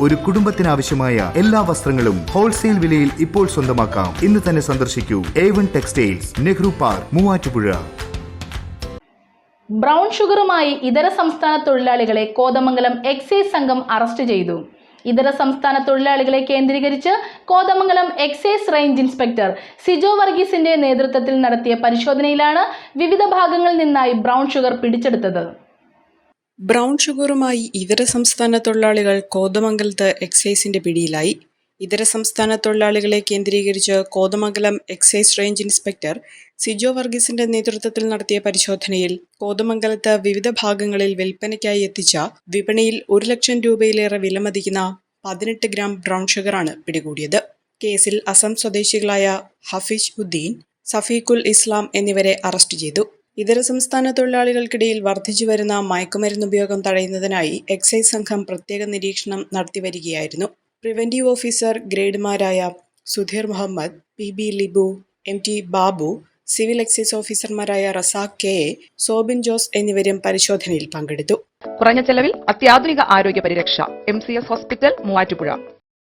ഒരു കുടുംബത്തിനാവശ്യമായ എല്ലാ വസ്ത്രങ്ങളും ഹോൾസെയിൽ വിലയിൽ ഇപ്പോൾ സ്വന്തമാക്കാം. ഇന്ന് തന്നെ സന്ദർശിക്കൂ. A one textiles Nehru park Muvattupuzha. Brown ഷുഗറുമായി ഇതര സംസ്ഥാന തൊഴിലാളികളെ കോതമംഗലം എക്സൈസ് സംഘം അറസ്റ്റ് ചെയ്തു. ഇതര സംസ്ഥാന തൊഴിലാളികളെ കേന്ദ്രീകരിച്ച് Kothamangalam excise range inspector Sijo വർഗീസിന്റെ നേതൃത്വത്തിൽ നടത്തിയ പരിശോധനയിലാണ് വിവിധ ഭാഗങ്ങളിൽ നിന്നായി ബ്രൗൺ ഷുഗർ പിടിച്ചെടുത്തത്. ബ്രൗൺ ഷുഗറുമായി ഇതര സംസ്ഥാന തൊഴിലാളികൾ കോതമംഗലത്ത് എക്സൈസിന്റെ പിടിയിലായി. ഇതര സംസ്ഥാന തൊഴിലാളികളെ കേന്ദ്രീകരിച്ച് Kothamangalam excise range inspector Sijo വർഗീസിന്റെ നേതൃത്വത്തിൽ നടത്തിയ പരിശോധനയിൽ കോതമംഗലത്ത് വിവിധ ഭാഗങ്ങളിൽ വിൽപ്പനയ്ക്കായി എത്തിച്ച വിപണിയിൽ ഒരു ലക്ഷം രൂപയിലേറെ വിലമതിക്കുന്ന പതിനെട്ട് ഗ്രാം ബ്രൗൺ ഷുഗറാണ് പിടികൂടിയത്. കേസിൽ അസം സ്വദേശികളായ ഹഫീഷ് ഉദ്ദീൻ സഫീഖുൽ ഇസ്ലാം എന്നിവരെ അറസ്റ്റ് ചെയ്തു. ഇതര സംസ്ഥാന തൊഴിലാളികൾക്കിടയിൽ വർദ്ധിച്ചു വരുന്ന മയക്കുമരുന്ന് ഉപയോഗം തടയുന്നതിനായി എക്സൈസ് സംഘം പ്രത്യേക നിരീക്ഷണം നടത്തിവരികയായിരുന്നു preventive officer ഗ്രേഡുമാരായ Sudheer Muhammad P B Libu M T Babu civil excise ഓഫീസർമാരായ റസാഖ് കെ എ സോബിൻ ജോസ് എന്നിവരും പരിശോധനയിൽ പങ്കെടുത്തു. കുറഞ്ഞ ചെലവിൽ അത്യാധുനിക ആരോഗ്യ പരിരക്ഷ M C S hospital Muvattupuzha.